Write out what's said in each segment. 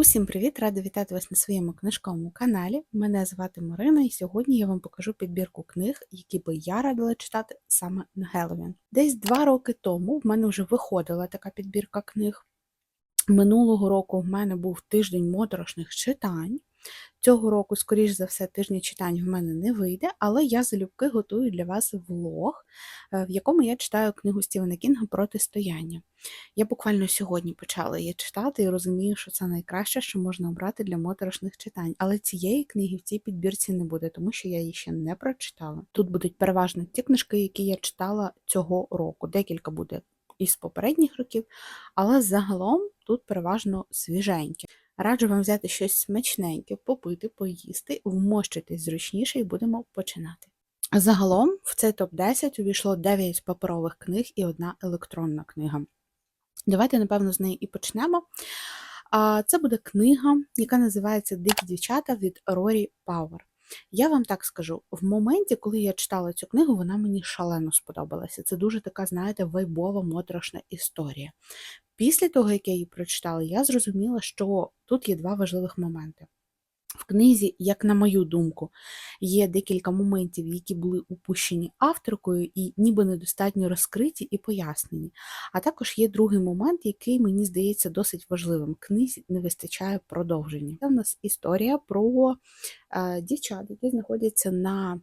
Усім привіт! Рада вітати вас на своєму книжковому каналі. Мене звати Марина, і сьогодні я вам покажу підбірку книг, які би я радила читати саме на Геловін. Десь два роки тому в мене вже виходила така підбірка книг. Минулого року в мене був тиждень моторошних читань. Цього року, скоріш за все, тижня читань в мене не вийде, але я залюбки готую для вас влог, е, в якому я читаю книгу Стівена Кінга Протистояння. Я буквально сьогодні почала її читати і розумію, що це найкраще, що можна обрати для моторошних читань. Але цієї книги в цій підбірці не буде, тому що я її ще не прочитала. Тут будуть переважно ті книжки, які я читала цього року. Декілька буде із попередніх років, але загалом тут переважно свіженькі. Раджу вам взяти щось смачненьке, попити, поїсти, вмощитись зручніше і будемо починати. Загалом в цей топ-10 увійшло 9 паперових книг і одна електронна книга. Давайте, напевно, з неї і почнемо. Це буде книга, яка називається Дикі дівчата від Рорі Пауер. Я вам так скажу: в моменті, коли я читала цю книгу, вона мені шалено сподобалася. Це дуже така, знаєте, вайбова, моторошна історія. Після того, як я її прочитала, я зрозуміла, що тут є два важливих моменти. В книзі, як на мою думку, є декілька моментів, які були упущені авторкою і ніби недостатньо розкриті і пояснені. А також є другий момент, який мені здається досить важливим. Книзі не вистачає продовження. Це в нас історія про е, дівчат, які знаходяться на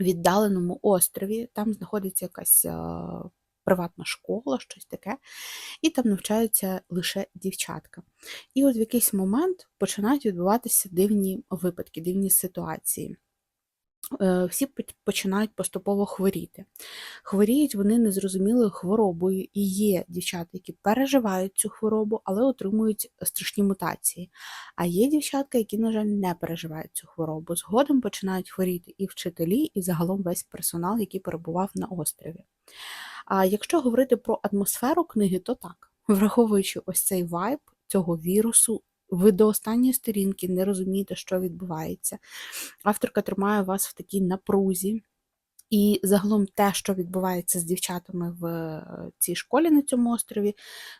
віддаленому острові. Там знаходиться якась е, приватна школа, щось таке, і там навчаються лише дівчатка. І от в якийсь момент починають відбуватися дивні випадки, дивні ситуації. Е, всі починають поступово хворіти. Хворіють вони незрозумілою хворобою, і є дівчата, які переживають цю хворобу, але отримують страшні мутації. А є дівчатка, які, на жаль, не переживають цю хворобу. Згодом починають хворіти і вчителі, і загалом весь персонал, який перебував на острові. А якщо говорити про атмосферу книги, то так, враховуючи ось цей вайб цього вірусу, ви до останньої сторінки не розумієте, що відбувається. Авторка тримає вас в такій напрузі. І загалом те, що відбувається з дівчатами в е, цій школі на цьому острові,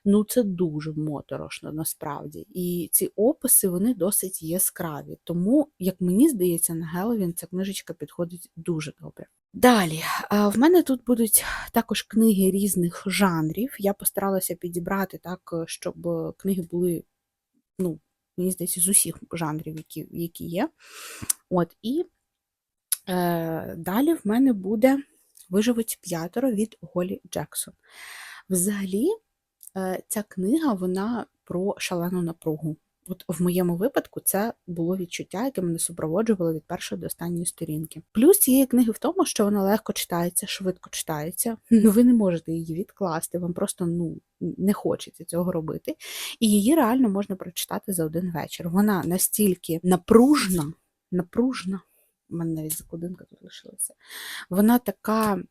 ну це дуже моторошно насправді. І ці описи вони досить яскраві. Тому, як мені здається, на Геловін ця книжечка підходить дуже добре. Далі, в мене тут будуть також книги різних жанрів. Я постаралася підібрати так, щоб книги були, ну, мені здається, з усіх жанрів, які які є. От, І е, далі в мене буде Виживуть п'ятеро від Голі Джексон. Взагалі, е, ця книга вона про шалену напругу. От в моєму випадку це було відчуття, яке мене супроводжувало від першої до останньої сторінки. Плюс цієї книги в тому, що вона легко читається, швидко читається. Ви не можете її відкласти, вам просто ну не хочеться цього робити. І її реально можна прочитати за один вечір. Вона настільки напружна, напружна. У мене навіть закудинка тут лишилася. Вона така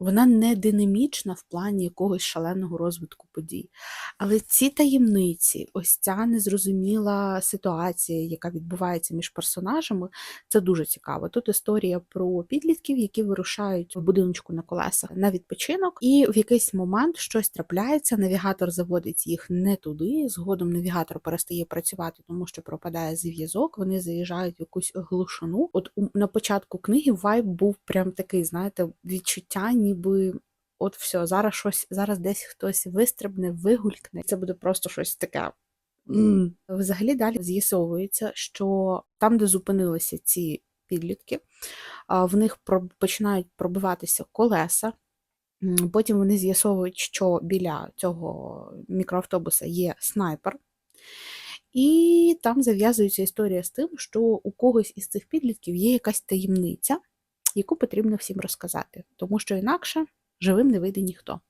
вона не динамічна в плані якогось шаленого розвитку подій. Але ці таємниці, ось ця незрозуміла ситуація, яка відбувається між персонажами, це дуже цікаво. Тут історія про підлітків, які вирушають в будиночку на колесах на відпочинок, і в якийсь момент щось трапляється, навігатор заводить їх не туди. Згодом навігатор перестає працювати, тому що пропадає зв'язок. Вони заїжджають в якусь глушину. От на початку книги вайб був прям такий, знаєте, відчуття ніби от все, зараз щось, зараз десь хтось вистрибне, вигулькне. Це буде просто щось таке. Mm. Взагалі далі з'ясовується, що там, де зупинилися ці підлітки, в них починають пробиватися колеса. Потім вони з'ясовують, що біля цього мікроавтобуса є снайпер. І там зав'язується історія з тим, що у когось із цих підлітків є якась таємниця, яку потрібно всім розказати, тому що інакше живим не вийде ніхто.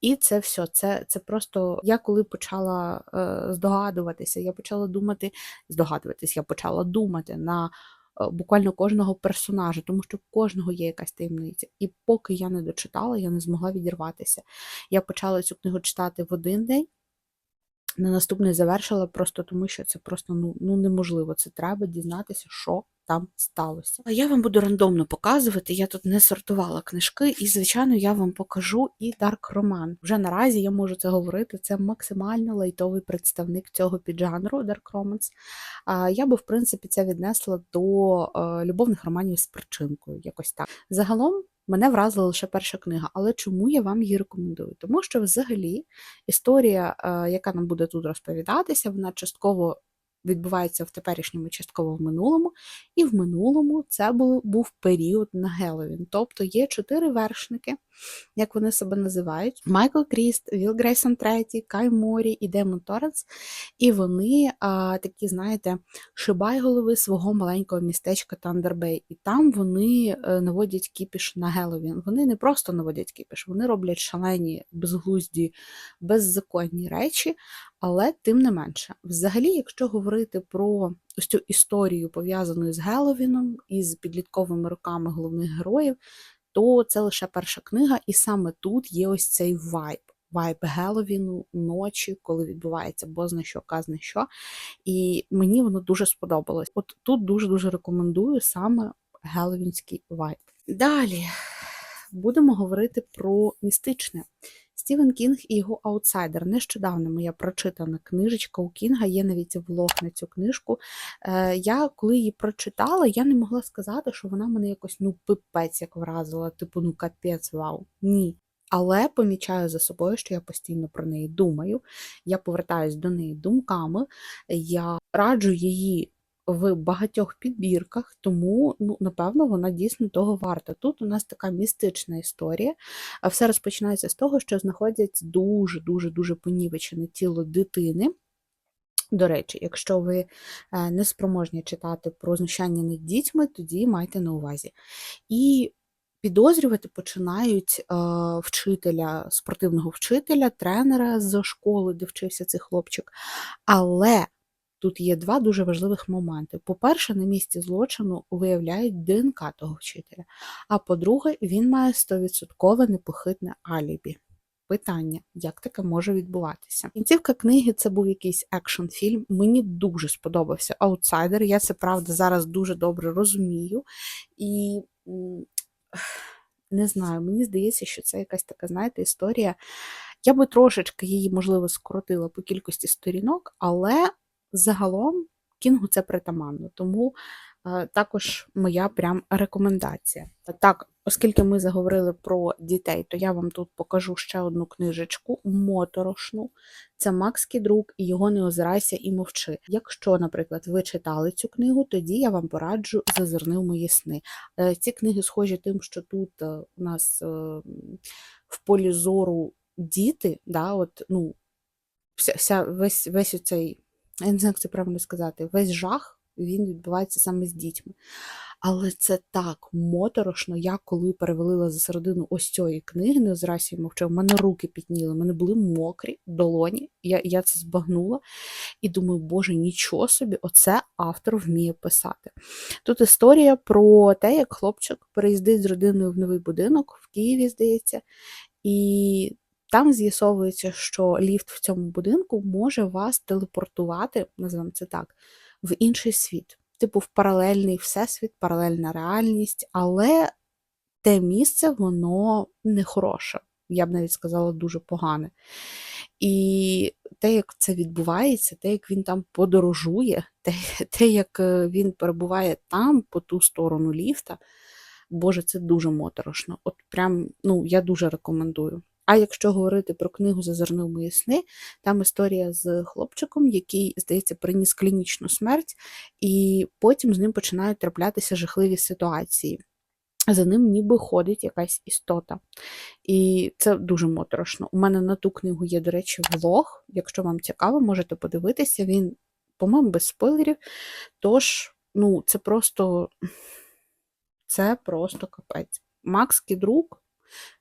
І це все. Це це просто я коли почала е, здогадуватися, я почала думати, здогадуватись, я почала думати на е, буквально кожного персонажа, тому що в кожного є якась таємниця. І поки я не дочитала, я не змогла відірватися. Я почала цю книгу читати в один день. На наступний завершила просто тому, що це просто ну, ну неможливо. Це треба дізнатися, що там сталося. А я вам буду рандомно показувати. Я тут не сортувала книжки, і, звичайно, я вам покажу і Дарк Роман. Вже наразі я можу це говорити. Це максимально лайтовий представник цього піджанру Dark Romance. А я би, в принципі, це віднесла до е, любовних романів з причинкою. Якось так. Загалом. Мене вразила лише перша книга, але чому я вам її рекомендую? Тому що взагалі історія, е, яка нам буде тут розповідатися, вона частково відбувається в теперішньому, частково в минулому, і в минулому це був, був період на Геловін. Тобто є чотири вершники, як вони себе називають: Майкл Кріст, Віл Грейсон Третій, Кай Морі і Демон Торренс. І вони а, такі, знаєте, шибайголови свого маленького містечка Тандербей. І там вони е, наводять кіпіш на Геловін. Вони не просто наводять кіпіш, вони роблять шалені, безглузді, беззаконні речі. Але тим не менше, взагалі, якщо говорити про ось цю історію, пов'язану з Геловіном і з підлітковими роками головних героїв, то це лише перша книга, і саме тут є ось цей вайб. Вайб Геловіну, ночі, коли відбувається бозна що, казне що. І мені воно дуже сподобалось. От тут дуже-дуже рекомендую саме геловінський вайб. Далі будемо говорити про містичне. Стівен Кінг і його аутсайдер. Нещодавно моя прочитана книжечка у Кінга, є навіть влог на цю книжку. Е, Я коли її прочитала, я не могла сказати, що вона мене якось ну пипець як вразила, типу, ну капець, вау. Ні. Але помічаю за собою, що я постійно про неї думаю. Я повертаюсь до неї думками, я раджу її в багатьох підбірках, тому, ну, напевно, вона дійсно того варта. Тут у нас така містична історія. Все розпочинається з того, що знаходять дуже-дуже дуже понівечене тіло дитини. До речі, якщо ви е, не спроможні читати про знущання над дітьми, тоді майте на увазі. І підозрювати починають е, вчителя, спортивного вчителя, тренера з школи, де вчився цей хлопчик. Але Тут є два дуже важливих моменти. По-перше, на місці злочину виявляють ДНК того вчителя. А по-друге, він має 100% непохитне алібі. Питання, як таке може відбуватися? Кінцівка книги це був якийсь екшн-фільм. Мені дуже сподобався аутсайдер. Я це правда зараз дуже добре розумію. І не знаю, мені здається, що це якась така, знаєте, історія. Я би трошечки її, можливо, скоротила по кількості сторінок, але загалом кінгу це притаманно, тому е, також моя прям рекомендація. Так, оскільки ми заговорили про дітей, то я вам тут покажу ще одну книжечку моторошну. Це Макс Кідрук і його не озирайся і мовчи. Якщо, наприклад, ви читали цю книгу, тоді я вам пораджу зазирни в мої сни. Е, ці книги схожі тим, що тут е, у нас в полі зору діти, да, от, ну, вся, вся, весь весь оцей я не знаю, як це правильно сказати, весь жах він відбувається саме з дітьми. Але це так моторошно, я коли перевалила за середину ось цієї книги, не озрасі мовчав, в мене руки пітніли, в мене були мокрі долоні, я я це збагнула. І думаю, боже, нічого собі, оце автор вміє писати. Тут історія про те, як хлопчик переїздить з родиною в новий будинок в Києві, здається, і там з'ясовується, що ліфт в цьому будинку може вас телепортувати, називаємо це так, в інший світ. Типу, в паралельний всесвіт, паралельна реальність, але те місце, воно нехороше. Я б навіть сказала, дуже погане. І те, як це відбувається, те, як він там подорожує, те, те, як е, він перебуває там, по ту сторону ліфта, Боже, це дуже моторошно. От прям, ну, я дуже рекомендую. А якщо говорити про книгу Зазирнув мої сни, там історія з хлопчиком, який, здається, приніс клінічну смерть, і потім з ним починають траплятися жахливі ситуації. За ним ніби ходить якась істота. І це дуже моторошно. У мене на ту книгу є, до речі, влог. Якщо вам цікаво, можете подивитися. Він, по-моєму, без спойлерів. Тож, ну, це просто це просто капець. Макс Кідрук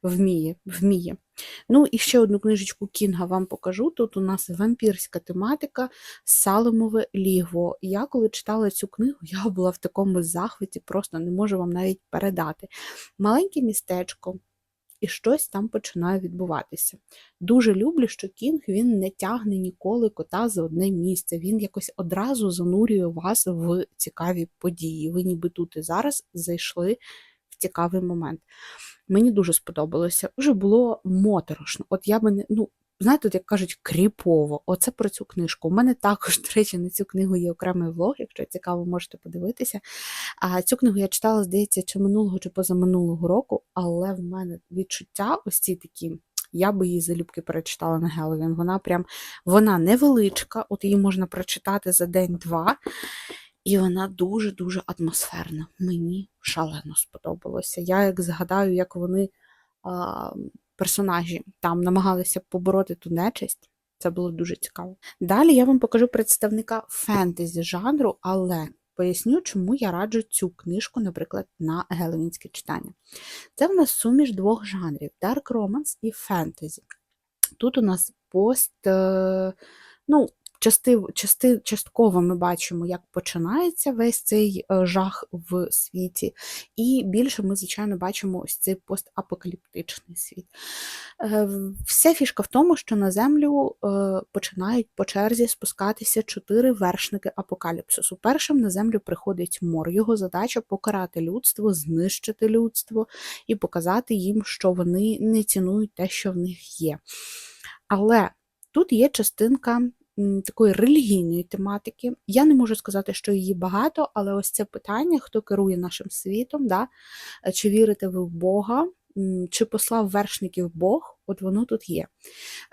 Вміє, вміє. Ну, і ще одну книжечку Кінга вам покажу. Тут у нас вампірська тематика Саломове лігво. Я коли читала цю книгу, я була в такому захваті, просто не можу вам навіть передати. Маленьке містечко, і щось там починає відбуватися. Дуже люблю, що Кінг він не тягне ніколи кота за одне місце. Він якось одразу занурює вас в цікаві події. Ви ніби тут і зараз зайшли цікавий момент. Мені дуже сподобалося. Вже було моторошно. От я би не, ну, знаєте, от як кажуть, кріпово. Оце про цю книжку. У мене також, до речі, на цю книгу є окремий влог, якщо цікаво, можете подивитися. А цю книгу я читала, здається, чи минулого, чи позаминулого року, але в мене відчуття ось ці такі. Я би її залюбки перечитала на Геловін. Вона прям вона невеличка, от її можна прочитати за день-два. І вона дуже-дуже атмосферна. Мені шалено сподобалося. Я як згадаю, як вони, а, персонажі, там намагалися побороти ту нечисть. Це було дуже цікаво. Далі я вам покажу представника фентезі жанру, але поясню, чому я раджу цю книжку, наприклад, на геловінське читання. Це в нас суміш двох жанрів: Dark Romance і фентезі. Тут у нас пост, е, ну, части, части, частково ми бачимо, як починається весь цей е, жах в світі, і більше ми, звичайно, бачимо ось цей постапокаліптичний світ. Е, Вся фішка в тому, що на землю е, починають по черзі спускатися чотири вершники апокаліпсису. Першим на землю приходить мор. Його задача покарати людство, знищити людство і показати їм, що вони не цінують те, що в них є. Але тут є частинка такої релігійної тематики. Я не можу сказати, що її багато, але ось це питання, хто керує нашим світом, да? Е, чи вірите ви в Бога, чи послав вершників Бог, от воно тут є.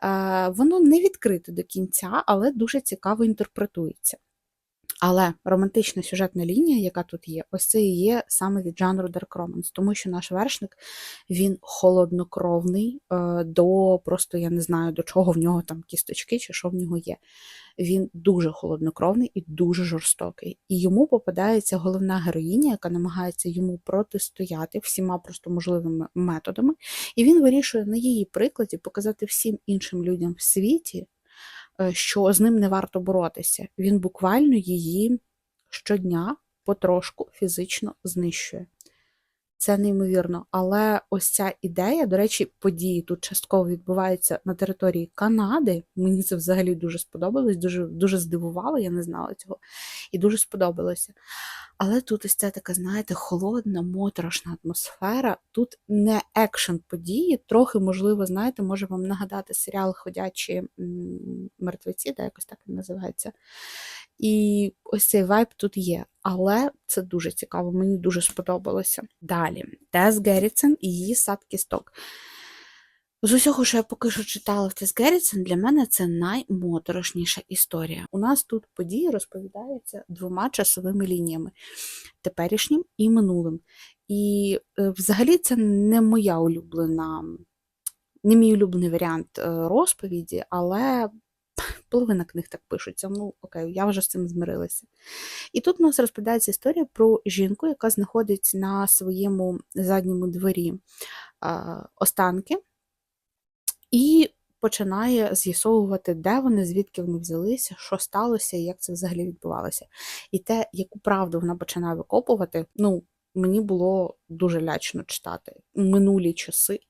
Е, воно не відкрите до кінця, але дуже цікаво інтерпретується. Але романтична сюжетна лінія, яка тут є, ось це і є саме від жанру Dark Romance, тому що наш вершник він холоднокровний е, до просто я не знаю до чого в нього там кісточки чи що в нього є. Він дуже холоднокровний і дуже жорстокий. І йому попадається головна героїня, яка намагається йому протистояти всіма просто можливими методами. І він вирішує на її прикладі показати всім іншим людям в світі. Е, що з ним не варто боротися. Він буквально її щодня потрошку фізично знищує. Це неймовірно. Але ось ця ідея, до речі, події тут частково відбуваються на території Канади. Мені це взагалі дуже сподобалось, дуже дуже здивувало, я не знала цього. І дуже сподобалося. Але тут ось ця така, знаєте, холодна, моторошна атмосфера. Тут не екшн події, трохи, можливо, знаєте, може вам нагадати серіал Ходячі мертвеці, де якось так він називається. І ось цей вайб тут є. Але це дуже цікаво, мені дуже сподобалося. Далі, Тес Геррітсен і її сад кісток. З усього, що я поки що читала в Тес Геррітсен, для мене це наймоторошніша історія. У нас тут події розповідаються двома часовими лініями теперішнім і минулим. І е, взагалі це не моя улюблена, не мій улюблений варіант е, розповіді, але половина книг так пишуться. Ну, окей, я вже з цим змирилася. І тут у нас розповідається історія про жінку, яка знаходить на своєму задньому дворі останки і починає з'ясовувати, де вони, звідки вони взялися, що сталося і як це взагалі відбувалося. І те, яку правду вона починає викопувати, ну, мені було дуже лячно читати минулі часи.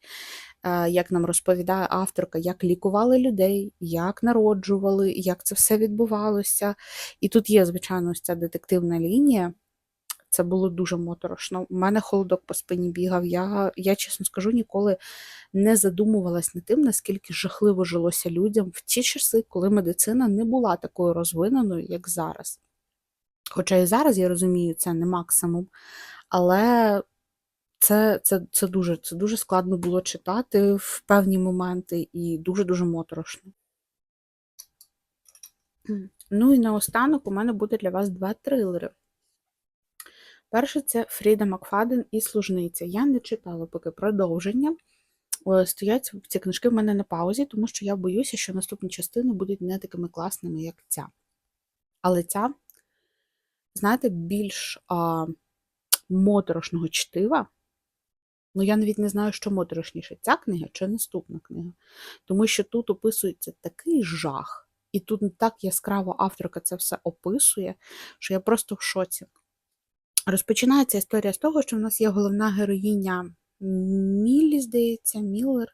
Е, як нам розповідає авторка, як лікували людей, як народжували, як це все відбувалося. І тут є, звичайно, ось ця детективна лінія. Це було дуже моторошно. У мене холодок по спині бігав. Я, я чесно скажу, ніколи не задумувалась над тим, наскільки жахливо жилося людям в ті часи, коли медицина не була такою розвиненою, як зараз. Хоча і зараз я розумію, це не максимум. Але це це, це, дуже це дуже складно було читати в певні моменти і дуже-дуже моторошно. Ну і наостанок у мене буде для вас два трилери. Перший це Фріда Макфаден і Служниця. Я не читала поки продовження. Стоять ці книжки в мене на паузі, тому що я боюся, що наступні частини будуть не такими класними, як ця. Але ця, знаєте, більш а, моторошного чтива. Ну, я навіть не знаю, що моторошніше, ця книга чи наступна книга. Тому що тут описується такий жах, і тут так яскраво авторка це все описує, що я просто в шоці. Розпочинається історія з того, що в нас є головна героїня Міллі, здається, Міллер,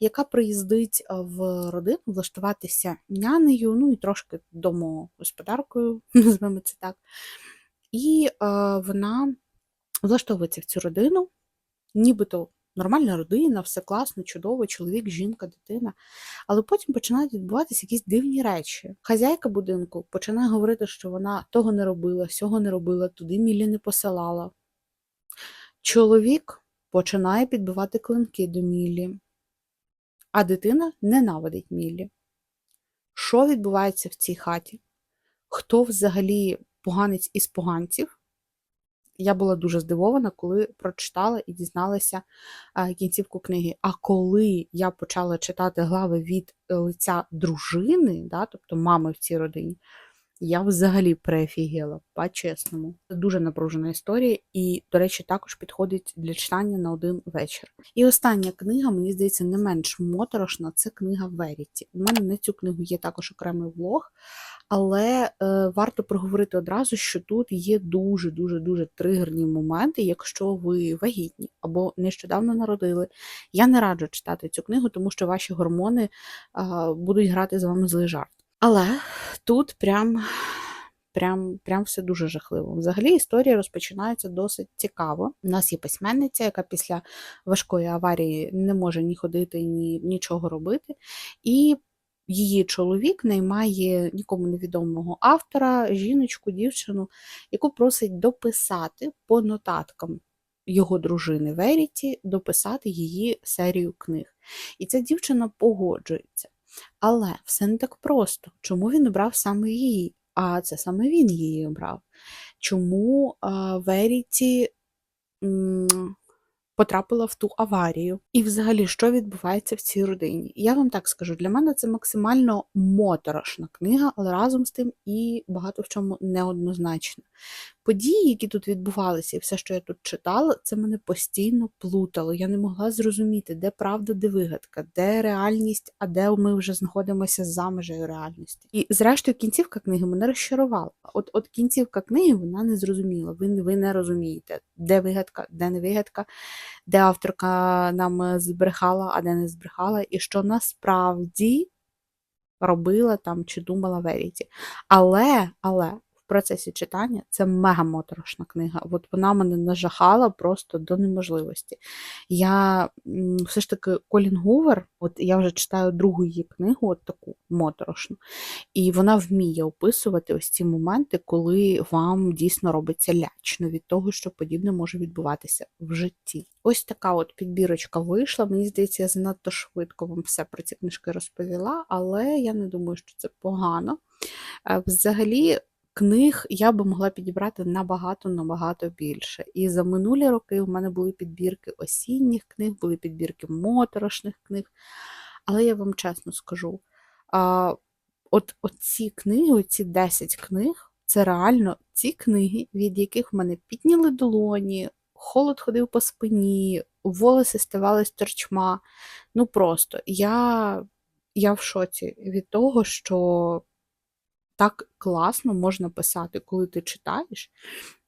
яка приїздить в родину влаштуватися нянею, ну і трошки домогосподаркою, називаємо це так. І а, вона влаштовується в цю родину, нібито нормальна родина, все класно, чудово, чоловік, жінка, дитина. Але потім починають відбуватися якісь дивні речі. Хазяйка будинку починає говорити, що вона того не робила, сього не робила, туди Мілі не посилала. Чоловік починає підбивати клинки до Мілі, а дитина ненавидить Мілі. Що відбувається в цій хаті? Хто взагалі поганець із поганців? Я була дуже здивована, коли прочитала і дізналася кінцівку книги. А коли я почала читати глави від лиця дружини, да, тобто мами в цій родині, я взагалі переофігела, по-чесному. Це дуже напружена історія, і, до речі, також підходить для читання на один вечір. І остання книга, мені здається, не менш моторошна це книга Веріті. У мене на цю книгу є також окремий влог, але е, варто проговорити одразу, що тут є дуже-дуже дуже тригерні моменти, якщо ви вагітні або нещодавно народили. Я не раджу читати цю книгу, тому що ваші гормони е, будуть грати з вами злий жарт. Але тут прям, прям, прям все дуже жахливо. Взагалі історія розпочинається досить цікаво. У нас є письменниця, яка після важкої аварії не може ні ходити, ні нічого робити. І її чоловік наймає нікому невідомого автора, жіночку, дівчину, яку просить дописати по нотаткам його дружини Веріті, дописати її серію книг. І ця дівчина погоджується. Але все не так просто. Чому він обрав саме її? А це саме він її обрав. Чому Веріті потрапила в ту аварію? І взагалі, що відбувається в цій родині? Я вам так скажу, для мене це максимально моторошна книга, але разом з тим і багато в чому неоднозначна. Події, які тут відбувалися, і все, що я тут читала, це мене постійно плутало. Я не могла зрозуміти, де правда, де вигадка, де реальність, а де ми вже знаходимося за межею реальності. І, зрештою, кінцівка книги мене розчарувала. От от кінцівка книги вона не зрозуміла. Ви, ви не розумієте, де вигадка, де не вигадка, де авторка нам збрехала, а де не збрехала, і що насправді робила там чи думала Веріті. Але, але процесі читання це мега моторошна книга. От вона мене нажахала просто до неможливості. Я все ж таки Колін Гувер, от я вже читаю другу її книгу, от таку моторошну, і вона вміє описувати ось ці моменти, коли вам дійсно робиться лячно від того, що подібне може відбуватися в житті. Ось така от підбірочка вийшла. Мені здається, я занадто швидко вам все про ці книжки розповіла, але я не думаю, що це погано. Е, взагалі, Книг я би могла підібрати набагато-набагато більше. І за минулі роки у мене були підбірки осінніх книг, були підбірки моторошних книг. Але я вам чесно скажу: а, от, ці книги, оці 10 книг, це реально ці книги, від яких в мене підняли долоні, холод ходив по спині, волоси ставали торчма. Ну просто я, я в шоці від того, що так класно можна писати, коли ти читаєш,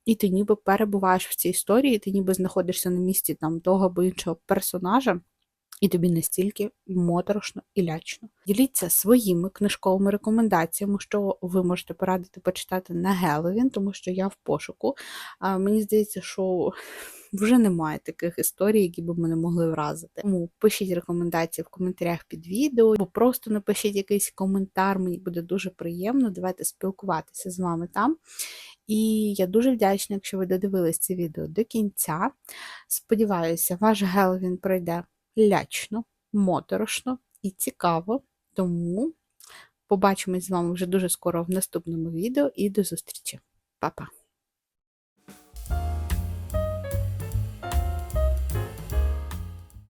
і ти ніби перебуваєш в цій історії, ти ніби знаходишся на місці там того або іншого персонажа. І тобі настільки моторошно і лячно. Діліться своїми книжковими рекомендаціями, що ви можете порадити почитати на Геловін, тому що я в пошуку. А Мені здається, що вже немає таких історій, які б мене могли вразити. Тому пишіть рекомендації в коментарях під відео, або просто напишіть якийсь коментар, мені буде дуже приємно. Давайте спілкуватися з вами там. І я дуже вдячна, якщо ви додивились це відео до кінця. Сподіваюся, ваш Геловін пройде лячно, моторошно і цікаво. Тому побачимось з вами вже дуже скоро в наступному відео і до зустрічі. Па-па!